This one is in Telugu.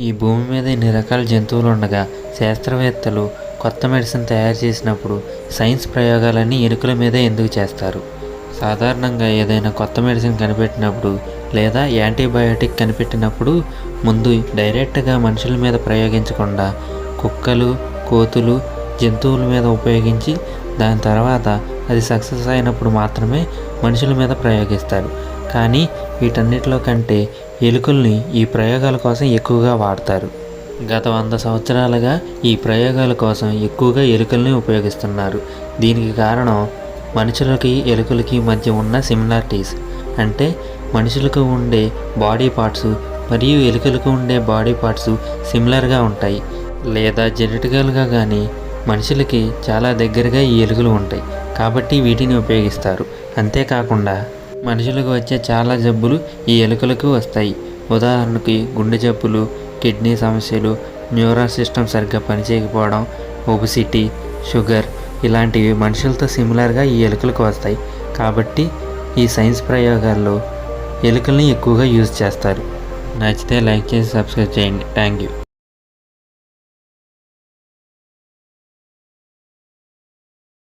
ఈ భూమి మీద ఇన్ని రకాల జంతువులు ఉండగా శాస్త్రవేత్తలు కొత్త మెడిసిన్ తయారు చేసినప్పుడు సైన్స్ ప్రయోగాలన్నీ ఎలుకల మీదే ఎందుకు చేస్తారు? సాధారణంగా ఏదైనా కొత్త మెడిసిన్ కనిపెట్టినప్పుడు లేదా యాంటీబయాటిక్ కనిపెట్టినప్పుడు ముందు డైరెక్ట్గా మనుషుల మీద ప్రయోగించకుండా కుక్కలు కోతులు జంతువుల మీద ఉపయోగించి దాని తర్వాత అది సక్సెస్ అయినప్పుడు మాత్రమే మనుషుల మీద ప్రయోగిస్తారు. కానీ వీటన్నిటిలో కంటే ఎలుకల్ని ఈ ప్రయోగాల కోసం ఎక్కువగా వాడతారు. గత వంద సంవత్సరాలుగా ఈ ప్రయోగాల కోసం ఎక్కువగా ఎలుకల్ని ఉపయోగిస్తున్నారు. దీనికి కారణం మనుషులకి ఎలుకలకి మధ్య ఉన్న సిమిలారిటీస్. అంటే మనుషులకు ఉండే బాడీ పార్ట్స్ మరియు ఎలుకలకు ఉండే బాడీ పార్ట్స్ సిమిలర్గా ఉంటాయి. లేదా జెనెటికల్గా కానీ మనుషులకి చాలా దగ్గరగా ఈ ఎలుకలు ఉంటాయి. కాబట్టి వీటిని ఉపయోగిస్తారు. అంతేకాకుండా మనుషులకు వచ్చే చాలా జబ్బులు ఈ ఎలుకలకు వస్తాయి. ఉదాహరణకి గుండె జబ్బులు కిడ్నీ సమస్యలు న్యూరల్ సిస్టమ్ సరిగ్గా పనిచేయకపోవడం ఒబిసిటీ షుగర్ ఇలాంటివి మనుషులతో సిమిలర్గా ఈ ఎలుకలకు వస్తాయి. కాబట్టి ఈ సైన్స్ ప్రయోగాల్లో ఎలుకల్ని ఎక్కువగా యూజ్ చేస్తారు. నచ్చితే లైక్ చేసి సబ్స్క్రైబ్ చేయండి. Thank you